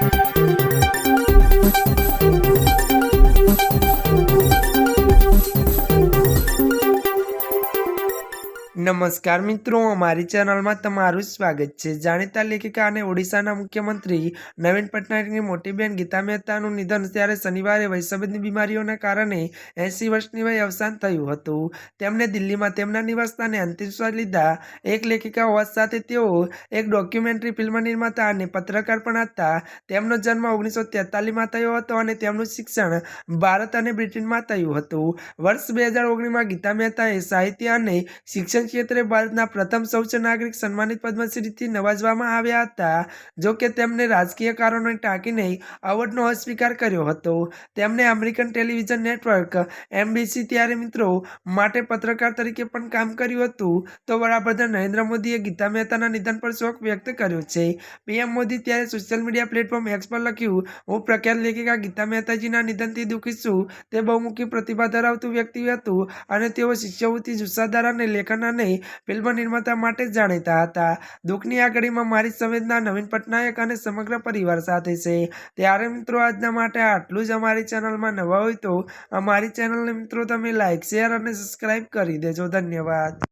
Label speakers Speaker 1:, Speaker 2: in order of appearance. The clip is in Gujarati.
Speaker 1: Thank you. નમસ્કાર મિત્રો, અમારી ચેનલમાં તમારું સ્વાગત છે. જાણીતા લેખિકા અને ઓડિશાના મુખ્યમંત્રી નવીન પટનાયકની મોટી બહેન ગીતા મહેતાનું નિધન ત્યારે શનિવારે વયસબંધી બીમારીઓના કારણે એંસી વર્ષની વય અવસાન થયું હતું. તેમણે દિલ્હીમાં તેમના નિવાસસ્થાને અંતિમ શ્વાસ લીધા. એક લેખિકા હોવા સાથે તેઓ એક ડોક્યુમેન્ટરી ફિલ્મ નિર્માતા અને પત્રકાર પણ હતા. તેમનો જન્મ ઓગણીસો તેતાલીસમાં થયો હતો અને તેમનું શિક્ષણ ભારત અને બ્રિટનમાં થયું હતું. વર્ષ બે હજાર ઓગણીસમાં ગીતા મહેતાએ સાહિત્ય અને શિક્ષણ ક્ષેત્રે ભારતના પ્રથમ સૌચ નાગરિક સન્માનિત પદ્મશ્રીથી નવાજવામાં આવ્યા હતા, જો કે તેમને રાજકીય કારણોને ટાંકીને અવોર્ડનો અસ્વીકાર કર્યો હતો. તેમણે અમેરિકન ટેલિવિઝન નેટવર્ક, એમબીસી ત્યારે મિત્રો, માટે પત્રકાર તરીકે પણ કામ કર્યું હતું. તો વડાપ્રધાન નરેન્દ્ર મોદીએ ગીતા મહેતાના નિધન પર શોક વ્યક્ત કર્યો છે. પીએમ મોદી ત્યારે સોશિયલ મીડિયા પ્લેટફોર્મ એક્સ પર લખ્યું, હું પ્રખ્યાત લેખિકા ગીતા મહેતાજીના નિધનથી દુઃખી છું. તે બહુમુખી પ્રતિભા ધરાવતું વ્યક્તિ હતું અને તેઓ શિષ્યવૃત્તિ જુસ્સાદાર અને લેખન અને ફિલ્મ નિર્માતા માટે જ જાણીતા હતા. દુઃખની આ ઘડીમાં મારી સંવેદના નવીન પટનાયક અને સમગ્ર પરિવાર સાથે છે. ત્યારે મિત્રો આજના માટે આટલું જ અમારી ચેનલમાં નવા હોય તો અમારી ચેનલને મિત્રો તમે લાઇક શેર અને સબસ્ક્રાઈબ કરી દેજો. ધન્યવાદ.